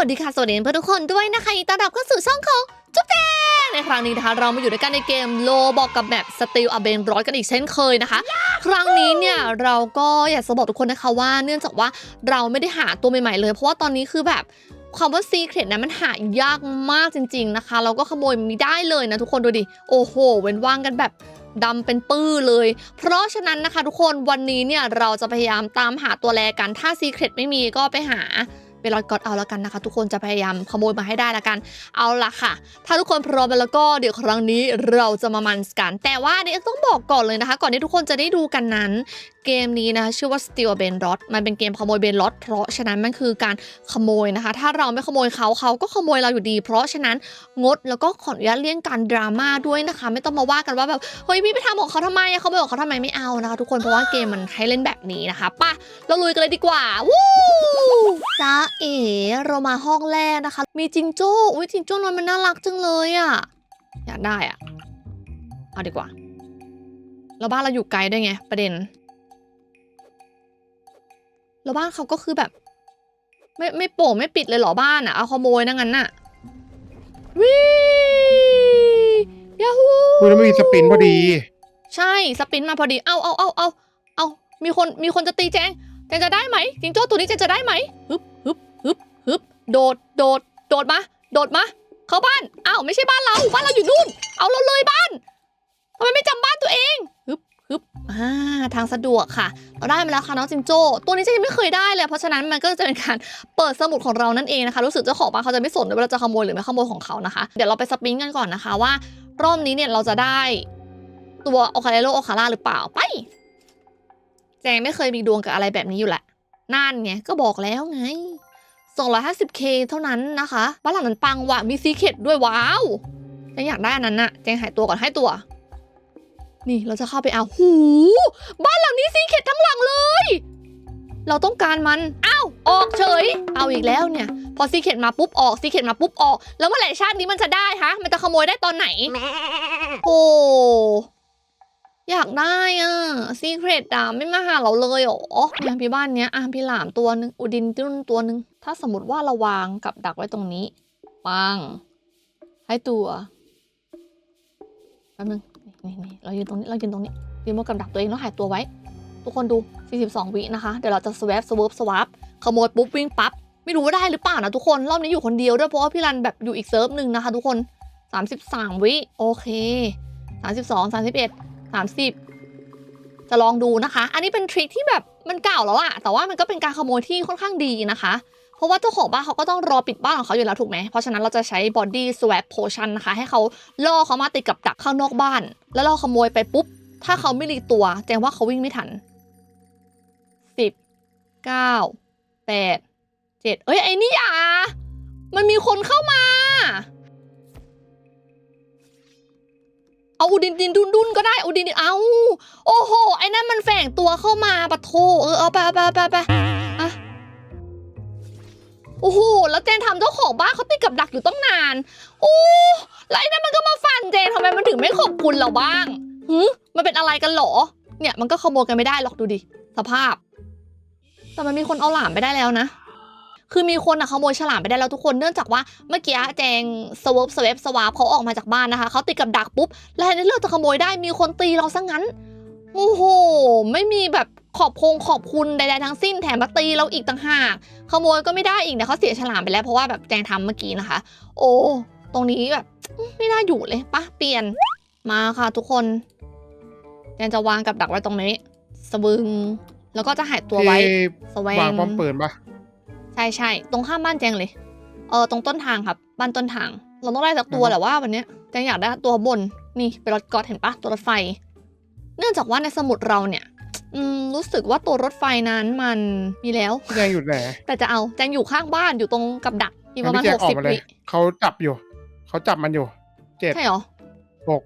วัสดีค่ะ สวัสดีเพื่อนทุกคนด้วยนะคะยินดีต้อนรับเข้าสู่ช่องของจุ๊บแจงในครั้งนี้นะคะเรามาอยู่ด้วยกันในเกมโลบอกกับแบบสติลอเบนร้อยกันอีกเช่นเคยนะคะ ครั้งนี้เนี่ยเราก็อยากจะบอกทุกคนนะคะว่า เนื่องจากว่าเราไม่ได้หาตัวใหม่ๆเลย เพราะว่าตอนนี้คือแบบความว่าซีเครตนะมันหายากมากจริง ๆนะคะ เราก็ขโมยไม่ได้เลยนะทุกคนดูดิโอ้โห เว้นว่างกันแบบดำเป็นปื้อเลย เพราะฉะนั้นนะคะ ทุกคนวันนี้เนี่ยเราจะพยายามตามหาตัวแลกันถ้าซีเครตไม่มีก็ไปหา ไปรอดกอดเอาแล้วกันนะคะ ทุกคนจะพยายามขโมยมาให้ได้ละกันเอาละค่ะ ถ้าทุกคนพร้อมแล้วก็เดี๋ยวครั้งนี้เราจะมามันส์กัน แต่ว่าเนี่ยต้องบอกก่อนเลยนะคะ ก่อนที่ทุกคนจะได้ดูกันนั้นเกมนี้นะคะชื่อว่า Steal Ben Rot มันเป็นเกมขโมยเบนรอดเพราะฉะนั้นมันคือการขโมยนะคะ ถ้าเราไม่ขโมยเขาเขาก็ขโมยเราอยู่ดี เพราะฉะนั้นงดแล้วก็ขออนุญาตเลี่ยงการดราม่าด้วยนะคะ ไม่ต้องมาว่ากันว่าแบบเฮ้ยพี่ไปทำของเขาทำไมเขาไปบอกเขาทำไมไม่เอานะคะ ทุกคนเพราะว่าเกมมันให้เล่นแบบนี้นะคะป่ะเราลุยกันเลยดีกว่าวู้จ้าเอ๋เรามาห้องแรกนะคะ มีจิงโจ้อุ้ยจิงโจ้นอนมันน่ารักจังเลยอะอยากได้อะเอาดีกว่า แล้วบ้านเราอยู่ไกลด้วยไง ประเด็น แล้วบ้านเขาก็คือแบบ ไม่ไม่โป่งไม่ปิดเลยเหรอบ้านอะ เอาขโมยนั่งงั้นน่ะวิยาฮูคุณแล้วไม่มีสปินพอดี ใช่สปินมาพอดี เอาเอาเอาเอาเอามีคนมีคนจะตีแจงแจงจะได้ไหมจิงโจ้ตัวนี้แจงจะได้ไหมฮึบ ฮึบโดดโดดโดดมาโดดมาเข้าบ้านอ้าวไม่ใช่บ้านเราบ้านเราอยู่นู่น เอาเราเลยบ้านทำไมไม่จำบ้านตัวเองฮึบฮึบอ่าทางสะดวกค่ะ เราได้มาแล้วค่ะน้องจิงโจ้ตัวนี้เจะยังไม่เคยได้เลย เพราะฉะนั้นมันก็จะเป็นการเปิดสมุดของเรานั่นเองนะคะ รู้สึกเจ้าของบ้านเขาจะไม่สนเลยว่าเราจะขโมยหรือไม่ขโมยของเขานะคะ เดี๋ยวเราไปสปินกันก่อนนะคะว่ารอบนี้เนี่ยเราจะได้ตัวโอคาเลโลโอคาร่าหรือเปล่าไปแจงไม่เคยมีดวงกับอะไรแบบนี้อยู่แหละนั่นไงก็บอกแล้วไง 250k เท่านั้นนะคะบ้านหลังนั้นปังว่ะมีซีเคดด้วยว้าวแจงอยากได้อันนั้นน่ะแจงหายตัวก่อนให้ตัว นี่เราจะเข้าไปเอาหูบ้านหลังนี้ซีเคดทั้งหลังเลย เราต้องการมันอ้าวออกเฉย เอาอีกแล้วเนี่ย พอซีเคดมาปุ๊บออกซีเคดมาปุ๊บออก แล้วเมื่อไหร่ชาตินี้มันจะได้ฮะ มันจะขโมยได้ตอนไหนโอ้ อยากได้อะซีเครตอะไม่มาหาเราเลยเหรออย่างพี่บ้านเนี้ยอะพี่หลามตัวหนึ่งอุดินตุ้นตัวหนึ่งถ้าสมมติว่าเราวางกับดักไว้ตรงนี้ปังให้ตัวแป๊บนึงนี่นี่เรายืนตรงนี้เรายืนตรงนี้ยืนบนกับดักตัวเองแล้วหายตัวไว้ ทุกคนดู 42 วินะคะ เดี๋ยวเราจะ swap swap swap ขโมยปุ๊บวิ่งปั๊บไม่รู้ว่าได้หรือเปล่านะทุกคนรอบนี้อยู่คนเดียวด้วยเพราะว่าพี่รันแบบอยู่อีกเซิร์ฟหนึ่งนะคะ ทุกคน 33 วิโอเค 32 31 30 จะลองดูนะคะ อันนี้เป็นทริคที่แบบมันเก่าแล้วอะแต่ว่ามันก็เป็นการขโมยที่ค่อนข้างดีนะคะ เพราะว่าเจ้าของบ้านเขาก็ต้องรอปิดบ้านของเขาอยู่แล้วถูกไหม เพราะฉะนั้นเราจะใช้ body swap potion นะคะ ให้เขาล่อเขามาติดกับดักข้างนอกบ้าน แล้วเราขโมยไปปุ๊บ ถ้าเขาไม่รีตัวแจ้งว่าเขาวิ่งไม่ทันสิบเก้าแปดเจ็ดเอ้ยไอ้นี่อะมันมีคนเข้ามา เอาอุดินดินดุนดุนก็ได้อุดินดินเอาโอ้โห ไอ้นั่นมันแฝงตัวเข้ามาปะโทเออเอาไปเอาไปเอาไปไปอะโอ้โห แล้วเจนทำเจ้าของบ้านเขาติดกับดักอยู่ตั้งนาน โอ้แล้วไอ้นั่นมันก็มาฟันเจนทำไมมันถึงไม่ขอบคุณเราบ้างหืมันเป็นอะไรกันเหรอ เนี่ยมันก็ขโมยกันไม่ได้หรอกดูดิ สภาพ แต่มันมีคนเอาหลามไปได้แล้วนะ คือมีคนอะขโมยฉลามไปได้แล้วทุกคนเนื่องจากว่าเมื่อกี้แจงสวอปสวปสวาปเขาออกมาจากบ้านนะคะเขาติดกับดักปุ๊บแล้วในเรื่องจะขโมยได้มีคนตีเราซะงั้นโอ้โหไม่มีแบบขอบคงขอบคุณใดๆทั้งสิ้นแถมมาตีเราอีกต่างหาก ขโมยก็ไม่ได้อีกเนี่ยเขาเสียฉลามไปแล้วเพราะว่าแบบแจงทำเมื่อกี้นะคะ โอ้ตรงนี้แบบไม่น่าอยู่เลยปะเปลี่ยนมาค่ะทุกคนแจงจะวางกับดักไว้ตรงนี้สบึงแล้วก็จะหายตัวไว้ที่สแววางงป้อมปืนปะใช่ใช่ตรงข้ามบ้านแจงเลย เออตรงต้นทางครับ บ้านต้นทาง เราต้องได้สักตัวแหละว่าวันเนี้ยแจงอยากได้ตัวบนนี่เป็นรถกอดเห็นปะตัวรถไฟ เนื่องจากว่าในสมุดเราเนี่ย อืมรู้สึกว่าตัวรถไฟนั้นมันมีแล้วพี่แจงอยู่ไหนแต่จะเอาแจงอยู่ข้างบ้านอยู่ตรงกับดักอีกประมาณพี่แจหงกออกสิบมาเลยวิเขาจับอยู่ เขาจับมันอยู่เจ็ดใช่เหรอหก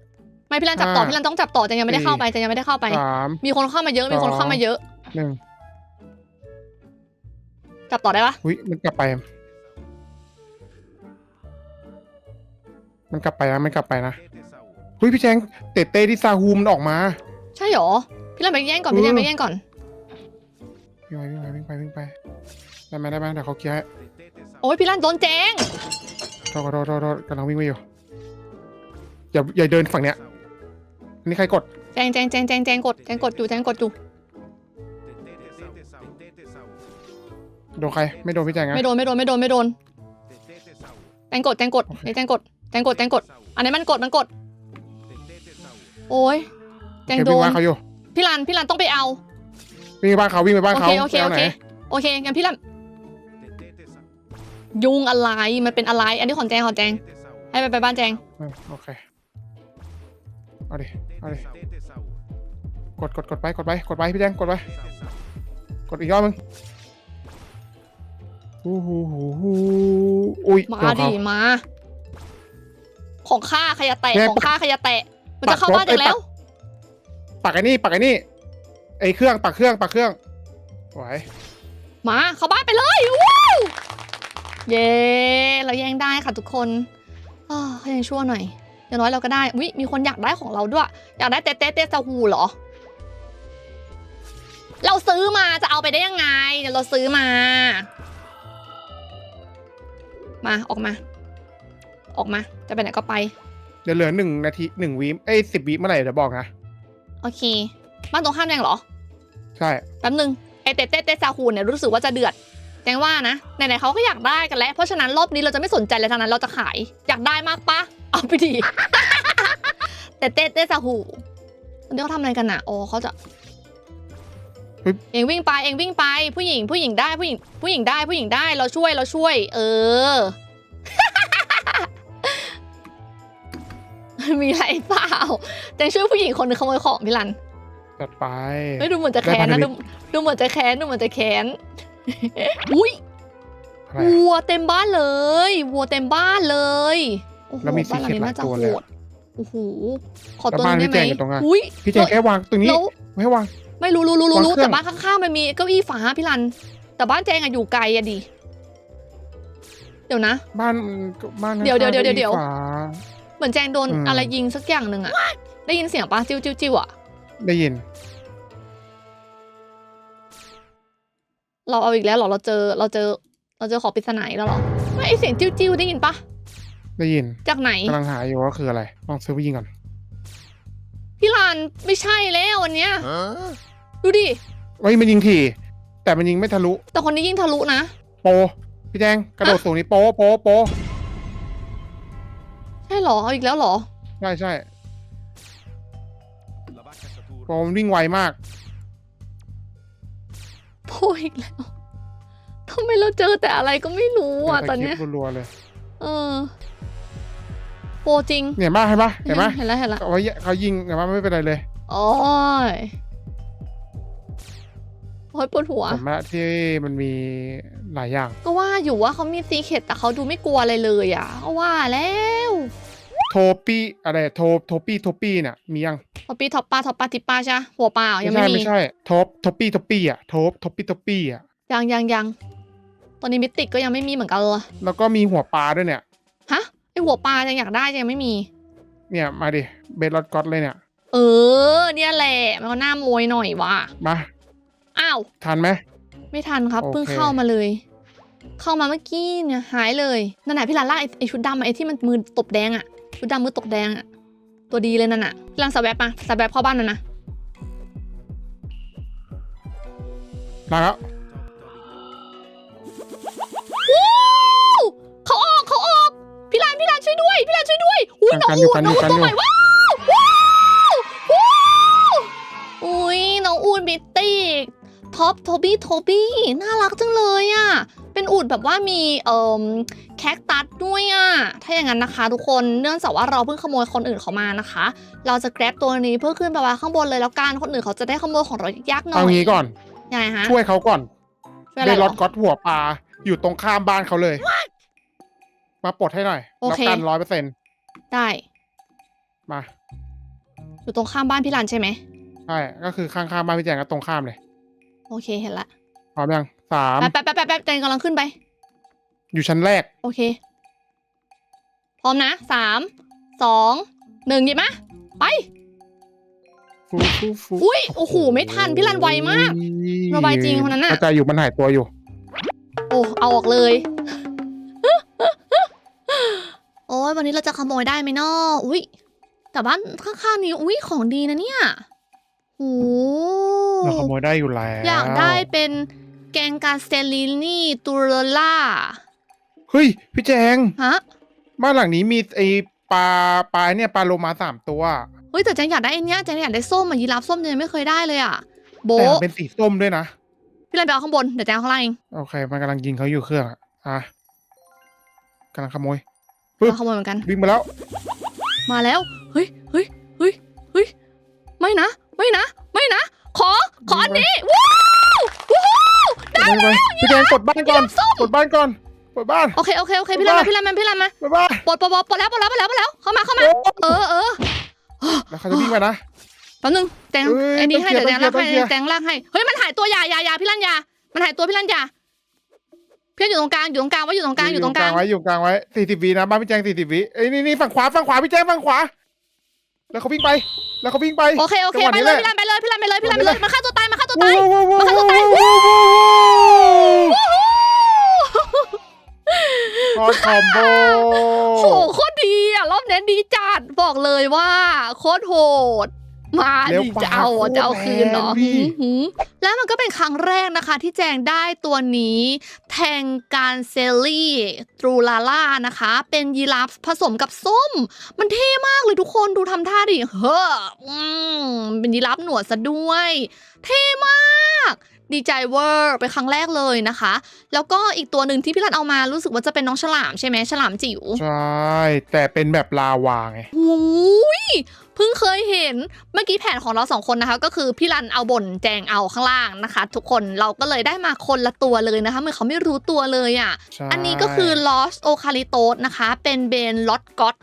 ไม่พี่รันจับต่อห้าพี่รันต้องจับต่อแจงยังไม่ได้เข้าไปแจงยังไม่ได้เข้าไป สามมีคนเข้ามาเยอะมีคนเข้ามาเยอะหนึ่ง จับต่อได้ปะอุ้ยมันกลับไป มันกลับไปนะมันกลับไปนะอุ้ยพี่แจงเตะเต้ที่ซาฮูมันออกมา ใช่เหรอ พี่รันไปแย่งก่อน พี่รันไปแย่งก่อนวิ่งไปวิ่งไปวิ่งไปวิ่งไปได้ไหมได้ไหมเดี๋ยวเขาเคลียร์ให้โโอ้ยพี่รันโดนแจงโทษโทษโทษโทษกำลังวิ่งไปอยู่ อย่าอย่าเดินฝั่งเนี้ยอันนี่ใครกด แจงแจงแจงแจงแจงกดแจงกดอยู่แจงกดอยู่ โดนใคร ไม่โดนพี่แจงนะไม่โดนไม่โดนไม่โดนไม่โดนแจงกดแจงกดโอเคเดี๋ยวแจงกดแจงกดแจงกด อันนี้มันกดมันกด โอ้ยแจงเดี๋ยวโดวิ่งนบ้านเขาอยู่พี่รันพี่รันต้องไปเอา วิ่งไปบ้านเขาวิ่งไปบ้านโอเขาเคโอเคไปโอเอาไหนเคโอเคงั้นพี่รันยุงอะไรมันเป็นอะไร อันนี้ของแจงของแจง ให้ไปไปบ้านแจงเออโอเคเอาดิเอาดิกดกดกดไปกดไปกดไปพี่แจงกดไปกดอีกรอบมึง ฮู้ฮู้ฮู้ฮู้อุ้ยมาโดนดิเขามา ของข้าขยะแตะแม่ของข้าขยะแตะ มันจะเข้าปักบ้านรถจากแล้ว ปักไอ้นี่ปักไอ้นี่ไอ้เครื่องปักเครื่องปักเครื่องไหวมาเข้าบ้านไปเลยว้าวเย้เราแย่งได้ค่ะทุกคนอ้าวเขายังชั่วหน่อยอย่างน้อยเราก็ได้วิมีคนอยากได้ของเราด้วย อยากได้เตเตเตซาฮูเหรอ เราซื้อมาจะเอาไปได้ยังไงเดี๋ยวเราซื้อมา มาออกมา ออกมา จะไปไหนก็ไป เดี๋ยวเหลือหนึ่งนาทีหนึ่งวิเอ้ยสิบวิเมื่อไหร่เดี๋ยวบอกนะ โอเค บ้านตรงข้ามแดงเหรอ ใช่ แป๊บนึงไอเตเต้เตซาฮูเนี่ยรู้สึกว่าจะเดือดแจงว่านะไหนๆเขาก็อยากได้กันแล้ว เพราะฉะนั้นรอบนี้เราจะไม่สนใจเลยทางนั้นเราจะขาย อยากได้มากปะเอาไปดีแต่เต้เตซาฮูเดี๋ยวเขาทำอะไรกันน่ะอ๋อเขาจะ เองวิ่งไปเองวิ่งไป ผู้หญิงผู้หญิงได้ผู้หญิงผู้หญิงได้ผู้หญิงได้เราช่วยเราช่วย เออ มีอะไรเปล่าแจงช่วยผู้หญิงคนหนึงขโมยของพี่รันจัดไป ไม่ดูเหมือนจะแค้นได้นะพันธมิดูตร ดูเหมือนจะแค้นดูเหมือนจะแค้นอุ้ยอะไรวัวเต็มบ้านเลยวัวเต็มบ้านเลยโอ้โหแล้วมีบ้านหลังนี้ secret น่าจะหลายตัวโหเลยดอะโอ้โหขอแล้วตัวหบ้านนึงได้ไหมพี่แจงอยู่ตรงไหน อุ้ยพี่แจงแค่วางตรงนี้แล้วไม่ให้วาง ไม่รู้รู้รู้รู้วางรู้เครื่แต่อง บ้านข้างๆมันมีเก้าอี้ฝาพี่รัน แต่บ้านแจงอะอยู่ไกลอะดิเดี๋ยวนะ บ้านบ้านเดี๋ยวเดี๋ยวข้างๆเดี๋ยวเดี๋ยวก็มีฝาเหมือนแจงโดนอืม อะไรยิงสักอย่างหนึ่งอะได้ยินเสียงปะจิ้วจิ้วจิ้วอะได้ยิน เราเอาอีกแล้วเหรอเราเจอเราเจอ เราเจอของปริศนาอีกแล้วเหรอไม่ไอเสียงจิ้วจิ้วได้ยินปะได้ยินจากไหน กำลังหาอยู่ว่าคืออะไรลองซื้อไปยิงก่อน พี่ลานไม่ใช่แล้ววันเนี้ยดูดิ เฮ้ยมันยิงถี่ แต่มันยิงไม่ทะลุ แต่คนนี้ยิงทะลุนะ โป พี่แจงกระโดดสูงนี้โปโปโปใช่เหรอเอาอีกแล้วเหรอ ใช่ใช่โปมันวิ่งไวมาก โพอีกแล้วทำไมเราเจอแต่อะไรก็ไม่รู้อะตอนเนี้ยคลิปรัวๆเลย เออ โปจริงเนี่ยมาเห็นปะเห็นปะเห็นแล้วเห็นแล้วเขาว่าเขายิงเห็นปะไม่เป็นไรเลยโอ้ยโอ้ยปวดหัวผมว่าที่มันมีหลายอย่าง ก็ว่าอยู่ว่าเขามีซีเคตแต่เขาดูไม่กลัวอะไรเลยอะก็ว่าแล้วโทปี้อะไรโทโทปี้โทปี้เนี่ยมียังท็อปปี้ท็อปป้าท็อปป้าทิปป้าใช่ปะหัวเปล่ายังไม่ไม่ใช่มีไม่ใช่โทปโทปี้โทปี้อะโทปโทปี้โทปี้อะยังยังยังตอนนี้มิติกก็ยังไม่มีเหมือนกันเลยแล้วก็มีหัวปลาด้วยเนี่ยฮะ ไอหัวปลายังอยากได้ยังไม่มี เนี่ยมาดิเบสลอดก็อตเลยเนี่ย เออ เนี่ยแหละมันก็หน้ามวยหน่อยว่ะมาอ้าวทันไหม ไม่ทันครับโอเค เพิ่งเข้ามาเลย เข้ามาเมื่อกี้เนี่ยหายเลยนั่นไหนะพี่ลานลากไอ้ไอชุดดำอะไอที่มันมือตบแดงอะชุดดำมือตบแดงอะตัวดีเลยนั่นอะพี่ลานสแวบมาสแวบเข้าบ้านมันนะมาแล้ววู้ อุ้ยน้องกันอยู่อูดกันน้อองยู่อูดกันตัวอยู่ใหม่ว้าวว้าวว้าวอุ้ยน้องอูดบิตตี้ท็อปโทบี้โทบี้น่ารักจังเลยอะเป็นอูดแบบว่ามีเอ่อแคคตัสด้วยอะถ้าอย่างนั้นนะคะ ทุกคนเนื่องจากว่าเราเพิ่งขโมยคนอื่นเขามานะคะ เราจะแกร็บตัวนี้เพื่อขึ้นไปวางข้างบนเลยแล้วกันคนอื่นเขาจะได้ขโมยของเรายากๆหน่อยเอางี้ก่อนยังไงฮะช่วยเขาก่อนช่วยอะเบไรสเหลรออดก็อตหัวปลาอยู่ตรงข้ามบ้านเขาเลย มาปลดให้หน่อยโอแล้วเคกันร้อยเปอร์เซ็นต์ ได้มาอยู่ตรงข้ามบ้านพี่รันใช่ไหมใช่ก็คือข้างๆบ้านพี่แจงก็ตรงข้ามเลยโอเคเห็นละพร้อมยังสามแป๊บแป๊บแป๊บแป๊บเจนกำลังขึ้นไป อยู่ชั้นแรก โอเค พร้อมนะสามสองหนึ่งหยิบมาไป ฟูฟูฟูอุ้ยโอ้โหไม่ทันพี่รันไวมากเราไวจริงคนนั้นน่ะเข้าใจอยู่มันหายตัวอยู่ โอ้เอาออกเลย นี้เราจะขโมยได้ไหมนออุ้ยแต่บ้านข้างๆนี้อุ้ยของดีนะเนี่ยโอ้เราขโมยได้อยู่แล้วอยากได้เป็นแกงกาเซลินี่ตูเรล่าเฮ้ยพี่แจงฮะบ้านหลังนี้มีไอปลาปลาเนี่ยปลาโลมาสามตัวเฮ้ยแต่แจงอยากได้อันเนี้ยแจงอยากได้ส้มอะยีราฟส้มแจงยังไม่เคยได้เลยอะโบแต่ะมันเป็นสีส้มด้วยนะพี่ไรไปเอาข้างบนเดี๋ยวแจงเอาข้างล่างเองโอเคมันกำลังยิงเขาอยู่เครื่องอะอะกำลังขโมยปึ๊บ เอาขโมยเหมือนกัน วิ่งมาแล้ว มาแล้ว เฮ้ยเฮ้ยเฮ้ยเฮ้ยไม่นะ ไม่นะ ไม่นะ ขอ ขออันนี้ ว้าวว้าวไปไปพี่แจงกดบ้านก่อนส้มกดบ้านก่อนกดบ้าน โอเค โอเค โอเค พี่ไรมา พี่ไรมา พี่ไรมากดบ้านปลดปลดปลดปลดแล้วปลดแล้วปลดแล้วปลดแล้ว เข้ามา เข้ามา เออเออแล้วเขาจะวิ่งมานะแป๊บนึงแจงเอ้ยไอ้นี่ให้ต้เดี๋อยงวแจงเคลีลายกร์ให้ต้องเคลียร์แจงลากให้ เฮ้ย มันหายตัวอยาอยาอยาพี่รันยา มันหายตัวพี่รันยา พี่รันอยู่ตรงกลางอยู่ตรงกลางไว้อยู่ตรงกลางอยู่ตรงกลางไว้อยู่กลางไว้สี่สิบวินะบ้านพี่แจงสี่สิบวิเอ้ยนี่นี่ฝั่งขวาฝั่งขวาพี่แจงฝั่งขวา แล้วเขาวิ่งไป แล้วเขาวิ่งไปโอเคโอเคจังหวะไปนี้เลยแหละพี่รันไปเลยพี่รันไปเลยพี่รันไปเลยมันฆ่าตัวตายมันฆ่าตัวตายว้าวว้าวว้าวมาเข้าตัวใต้ว้าวว้าวคอมโบโหโคตรดีอะรอบนี้ดีจัดบอกเลยว่าโคตรโหด มาเร็วดิปาจะเอาอะโคตรจะเอาคืนเนาะแรงดิหืมแล้วมันก็เป็นครั้งแรกนะคะที่แจงได้ตัวนี้แทงการเซลลี่ตรูลาล่านะคะ เป็นยีราฟผสมกับส้ม มันเท่มากเลยทุกคนดูทำท่าดิเฮ้ออืมเป็นยีราฟหนวดซะด้วย เท่มากดีใจเวอร์เป็นครั้งแรกเลยนะคะ แล้วก็อีกตัวหนึ่งที่พี่รันเอามารู้สึกว่าจะเป็นน้องฉลามใช่ไหมฉลามจิ๋วใช่ แต่เป็นแบบลาวาไงโอ้ย เพิ่งเคยเห็นเมื่อกี้แผนของเราสองคนนะคะ ก็คือพี่รันเอาบนแจงเอาข้างล่างนะคะ ทุกคนเราก็เลยได้มาคนละตัวเลยนะคะเหมือนเขาไม่รู้ตัวเลยอะใช่ อันนี้ก็คือ Lost o c a l i t o s นะคะ เป็นเบนลอตก็ต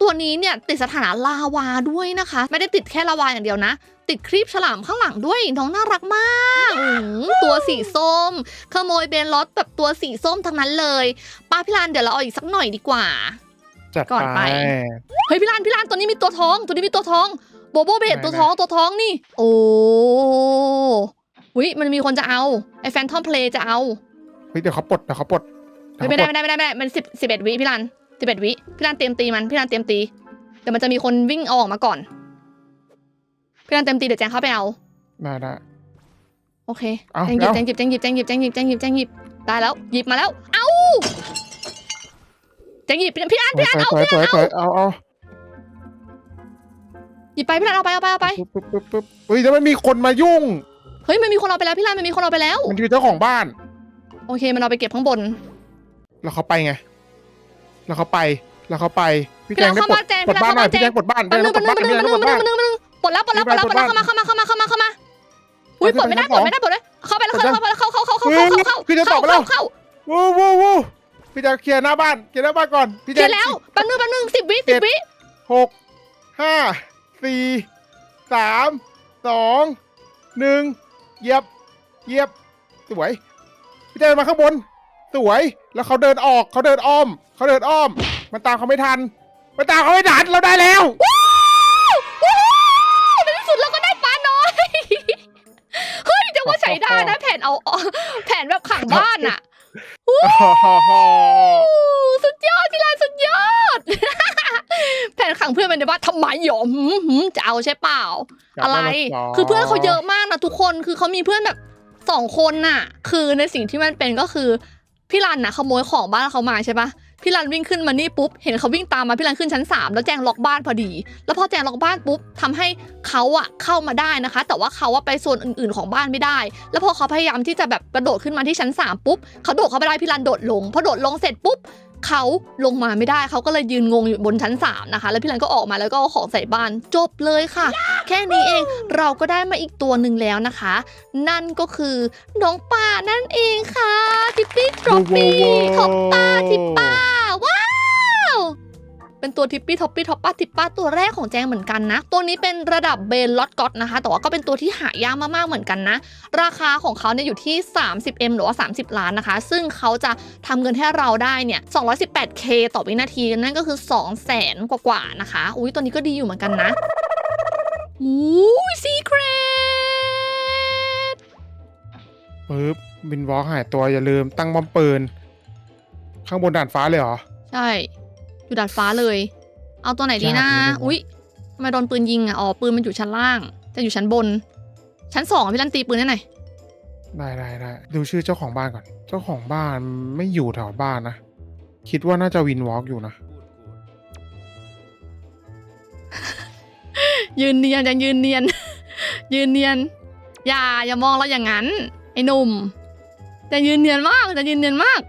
ตัวนี้เนี่ยติดสถานะลาวาด้วยนะคะ ไม่ได้ติดแค่ลาวาอย่างเดียวนะ ติดครีบฉลามข้างหลังด้วยน้องน่ารักมากอื้อหือตัวสีส้ม ขโมยเบนลอตแบบตัวสีส้มทั้งนั้นเลยป้าพี่รันเดี๋ยวเราเอาอีกสักหน่อยดีกว่า จัดก่อนไปไปเฮ้ยพี่รันพี่รันตัวนี้มีตัวท้องตัวนี้มีตัวท้อง โบโบเบดไหนตัวท้องตัวท้องนี่ โอ้วิมันมีคนจะเอาไอ้แฟนทอมเพลย์จะเอาเฮ้ยเดี๋ยวเขาปลดเดี๋ยวเขาปลดเฮ้ยไม่ได้ไม่ได้ไม่ได้ไม่ได้มันสิบสิบเอ็ดวิพี่รันสิบเอ็ดวิพี่รันเตรียมตีมันพี่รันเตรียมตีเดี๋ยวมันจะมีคนวิ่งเอาออกมาก่อนพี่รันเตรียมตีเดี๋ยวแจงเข้าไปเอาได้ได้โอเคเอาแจงหยิแล้บวแจงหยิบแจงหยิบแจงหยิบแจงหยิบแจงหยิบแจงหยิบได้แล้วหยิบมาแล้ว เอ้าแจงหยิบพี่รันพี่รันสวยสวยสวยสวยเอาเอาหยิบไปพี่รันเอาไปเอาไปเอาไปปึ๊บปึ๊บปึ๊บเฮ้ยแล้วมันมีคนมายุ่ง เฮ้ยมันมีคนเอาไปแล้วพี่รันมันมีคนเอาไปแล้ว มันคือเจ้าของบ้าน โอเคมันเอาไปเก็บข้างบน แล้วเขาไปไง แล้วเขาไป แล้วเขาไป พี่พี่แจรังนได้เข้าปลมาดแจงปลดบ้านหน่อยพี่พี่แจรังนปลดบ้านแป๊บนึงปลแป๊บดนึบ้านงพี่แจแป๊งบนึงปลดบ้านแป๊บนึงแป๊บนึงปลดแล้วปลดแล้วปลดแล้วปลดแล้วเข้ามาเข้ามาเข้ามาเข้ามาอุ้ยปลดไม่ได้ปลดไม่ได้ปลดเลยเข้าไปแล้วเข้าไปแล้วเข้าเข้าเข้าเข้าเข้าเข้าเข้าคือจะตอบไปแล้วเข้าวู้วู้วู้ พี่แจงเคลียร์หน้าบ้านเคลียร์หน้าบ้านก่อนพี่แจเขียงนแล้วแป๊บนึงแป๊บนึงสิบวิสิบวิหกห้าสี่สามสองหนึ่งเหยียบเหยียบสวย พี่แจงมาข้างบน สวยแล้วเขาเดินออกเขาเดินอ้อมเขาเดินอ้อม มันตามเขาไม่ทัน มันตามเขาไม่ทันเราได้แล้ว ว้าวว้าวในที่สุดเราก็ได้ปลาน้อย เฮ้ยจะว่าใช้ได้นะแผนเอาแผนแบบขังบ้านอะ สุดยอดพี่ลานสุดยอด แผนขังเพื่อนมันในบ้านทำไมหยอมหืมหืมจะเอาใช่เปล่า อะไร คือเพื่อนเขาเยอะมากนะทุกคนคือเขามีเพื่อนแบบสองคนน่ะ คือในสิ่งที่มันเป็นก็คือพี่รันน่ะขโมยของบ้านเขามาใช่ปะ พี่รันวิ่งขึ้นมานี่ปุ๊บเห็นเขาวิ่งตามมาพี่รันขึ้นชั้นสามแล้วแจงล็อกบ้านพอดี แล้วพอแจงล็อกบ้านปุ๊บทำให้เขาอะเข้ามาได้นะคะ แต่ว่าเขาอะไปโซนอื่นๆของบ้านไม่ได้ แล้วพอเขาพยายามที่จะแบบกระโดดขึ้นมาที่ชั้นสามปุ๊บเขาโดดเข้าไปได้พี่รันโดดลงพอโดดลงเสร็จปุ๊บเขาลงมาไม่ได้เขาก็เลยยืนงงอยู่บนชั้นสามนะคะ แล้วพี่รันก็ออกมาแล้วก็เอาของใส่บ้านจบเลยค่ะ แค่นี้เองเราก็ได้มาอีกตัวหนึ่งแล้วนะคะ นั่นก็คือน้องป่านั่นเองค่ะทิปปี้ทรอปปี้ท็อปป้าทิปป้าว้าว เป็นตัวทิปปี้ท็อปปี้ท็อปป้าทิปป้าตัวแรกของแจงเหมือนกันนะ ตัวนี้เป็นระดับเบนลอตก็อตนะคะ แต่ว่าก็เป็นตัวที่หายากมากๆเหมือนกันนะ ราคาของเขาเนี่ยอยู่ที่ 30M หรือว่า 30 ล้านนะคะ ซึ่งเขาจะทำเงินให้เราได้เนี่ย 218K ต่อวินาที นั่นก็คือ 2 0 0 0 0 0 กว่าๆนะคะ อุ้ยตัวนี้ก็ดีอยู่เหมือนกันนะอู้ซีเครตปึ๊บบินวอล์กหายตัวอย่าลืมตั้งบอมปืน ข้างบนด่านฟ้าเลยเหรอ ใช่ อยู่ดาดฟ้าเลย เอาตัวไหนดีนะ อุ๊ยทำไมโดนปืนยิงอะ อ๋อ ปืนมันอยู่ชั้นล่างจะอยู่ชั้นบน ชั้นสองอะพี่ลันตีปืนได้ไหนอยได้ได้ได้ดูชื่อเจ้าของบ้านก่อน เจ้าของบ้านไม่อยู่แถวบ้านนะ คิดว่าน่าจะวินวอล์กอยู่นะ ยืนเนียนยังยืนเนียน ยืนเนียน อย่าอย่ามองเราอย่างนั้น ไอ้หนุ่มจะยืนเนียนมากจะยืนเนียนมาก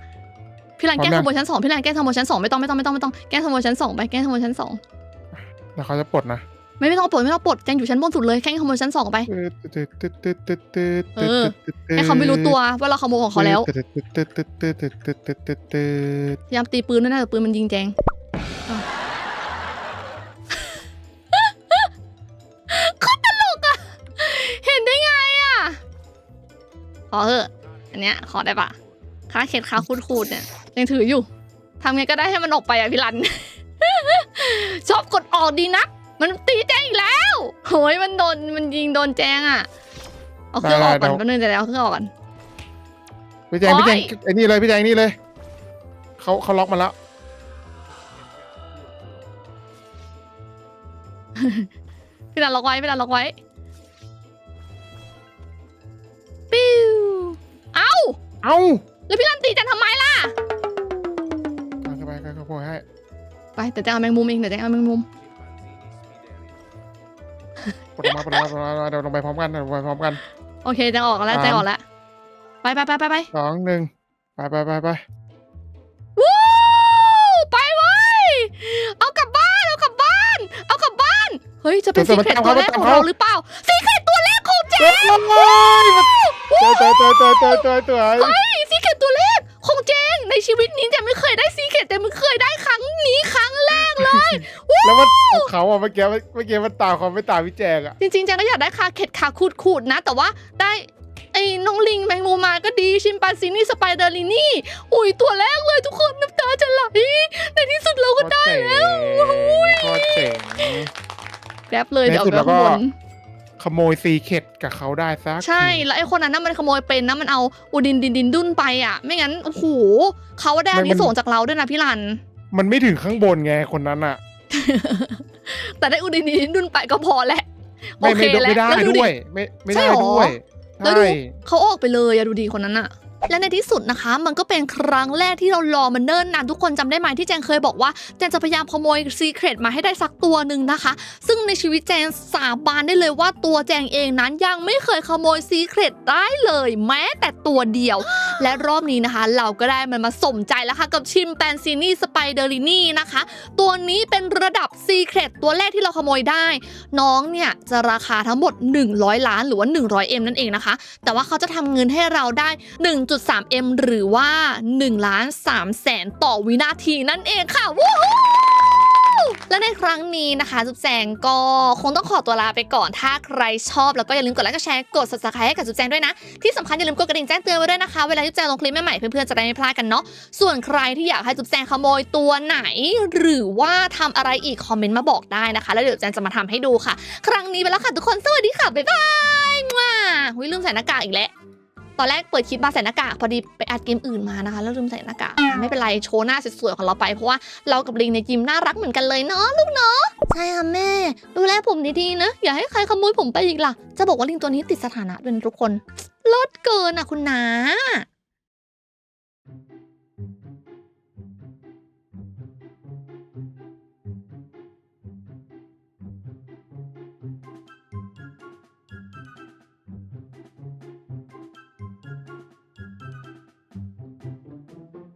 พี่รันแก้งขโมยชั้นสองพี่รันแก้งขโมยชั้นสองไม่ต้องไม่ต้องไม่ต้องไม่ต้องแก้งขโมยชั้นสองไปแก้งขโมยชั้นสองแล้วเขาจะปลดนะไม่ไม่ต้องปลดไม่ต้องปลดยังอยู่ชั้นบนสุดเลยแกล้ขโมยชั้นสองไปเออให้เขาไม่รู้ตัวว่าเราขโมยของเขาแล้วพยายามตีปืนด้วยนะแต่ปืนมันยิงแจงเขาตลกอะเห็นได้ไงอะขอเถอะอันเนี้ยขอได้ปะ ค่าเข็ดค่าคูดคูดๆเนี่ยยังถืออยู่ทำไงก็ได้ให้มันออกไปอะพี่รัน ชอบกดออกดีนัก มันตีแจงอีกแล้วโหยมันโดนมันยิงโดนแจงอะเอาเครื่องออกก่อนแป๊บนึงเดี๋ยวเอาเครื่องออกก่อนพี่แจงพี่แจงโอ๊ยไอ้นี่เลยพี่แจงนี่เลยเขาเขาล็อกมาแล้วพี่รันล็อกไว้พี่รันล็อกไว้ปิ้วเอ้าเอ้า แล้วพี่รันตีจันทำไมล่ะ กางเข้าไปกางเข้าไปให้ไปแต่แจงเอาแมงมุมเองเดี๋ยวแจงเอาแมงมุม ปลดออกมาปลดออกมาปลดออกมาเดี๋ยวลงไปพร้อมกันเดี๋ยวลงไปพร้อมกัน โอเคแจงออกแล้วสามแจงออกแล้วไปไปไปไปไปสองหนึ่งไปไปไปไปวู้ไปเว้ยเอากลับบ้านเอากลับบ้าน เอากลับบ้าน เฮ้ยจะเป็นซีเครตตัวแรกของเราหรือเปล่าซีเครตตัวแรกของแจเฮ้งยตัวตัวตัวตัวตัวตัวเฮ้ยซีเครตตัวแรกของแจง ในชีวิตนี้แจงไม่เคยได้ซีเครตแต่มันเคยได้ครั้งนี้ครั้งแรกเลย แล้วมันเขาอะเมื่อกี้เมื่อกี้มันตามเขาไม่ตามพี่แจงอะจริงๆแจงก็อยากได้คาเข็ดคาคูดคูดๆนะ แต่ว่าได้ไอ้น้องลิงแมงมุมมาก็ดีชิมปานซินี่สไปเดอร์ลินี่อุ้ยตัวแรกเลยทุกคนน้ำตาจะไหลในที่สุดเราก็ได้แล้วโคตรเจ๋งแป๊บเลยเดี๋ยวในที่สุดเอาไปแล้วก็ข้างบน ขโมยซีเค็ดกับเขาได้สักใช่ ทีแล้วไอ้คนนั้นน่ะมันขโมยเป็นนะมันเอาอุดินดินดินดุนไปอะ ไม่งั้นโอ้โหเขาได้อันนี้ส่งส์จากเราด้วยนะพี่รัน มันไม่ถึงข้างบนไงคนนั้นอะ แต่ได้อุดินดินดุนไปก็พอแล้วโอไม่เคไม่แล้วไม่ได้แล้วดูดิด้วย ไม่ไม่ใช่ได้หรอ ด้วยแล้วดูใช่ เขาออกไปเลยอะดูดีคนนั้นอะ และในที่สุดนะคะ มันก็เป็นครั้งแรกที่เรารอมันเนิ่นนานทุกคนจำได้ไหมที่แจงเคยบอกว่าแจงจะพยายามขโมยซีเครตมาให้ได้สักตัวหนึ่งนะคะ ซึ่งในชีวิตแจงสาบานได้เลยว่าตัวแจงเองนั้นยังไม่เคยขโมยซีเครตได้เลย แม้แต่ตัวเดียว และรอบนี้นะคะ เราก็ได้มันมาสมใจแล้วค่ะกับชิมแปนซีนี่สไปเดอรินี่นะคะ ตัวนี้เป็นระดับซีเครตตัวแรกที่เราขโมยได้ น้องเนี่ยจะราคาทั้งหมด 100 ล้านหรือว่า 100M นั่นเองนะคะ แต่ว่าเขาจะทำเงินให้เราได้ 1.3M หรือว่า1ล้าน3แสนต่อวินาทีนั่นเองค่ะวู้ฮูและในครั้งนี้นะคะจุ๊บแจงก็คงต้องขอตัวลาไปก่อนถ้าใครชอบ แล้วก็อย่าลืมกดไลค์กดแชร์กด subscribe ให้กับจุ๊บแจงด้วยนะ ที่สำคัญอย่าลืมกดกระดิ่งแจ้งเตือนไว้ด้วยนะคะ เวลาจุ๊บแจงลงคลิปใหม่ๆเพื่อนๆจะได้ไม่พลาดกันเนาะส่วนใครที่อยากให้จุ๊บแจงขโมยตัวไหน หรือว่าทำอะไรอีกคอมเมนต์มาบอกได้นะคะ แล้วเดี๋ยวแจงจะมาทำให้ดูค่ะ ครั้งนี้ไปแล้วค่ะทุกคนสวัสดีค่ะบ๊ายบายว้าหุยลืมใส่หน้ากากอีกแล้ว ตอนแรกเปิดคลิปมาใส่หน้ากากพอดีไปอัดเกมอื่นมานะคะ แล้วลืมใส่หน้ากากอะไม่เป็นไรโชว์หน้าสวยๆของเราไปเพราะว่าเรากับลิงในยิมน่ารักเหมือนกันเลยเนาะลูกเนาะใช่ค่ะแม่ ดูแลผมดีๆนะ อย่าให้ใครขโมยผมไปอีกล่ะ จะบอกว่าลิงตัวนี้ติดสถานะด้วยนะทุกคนลดเกินอะคุณนา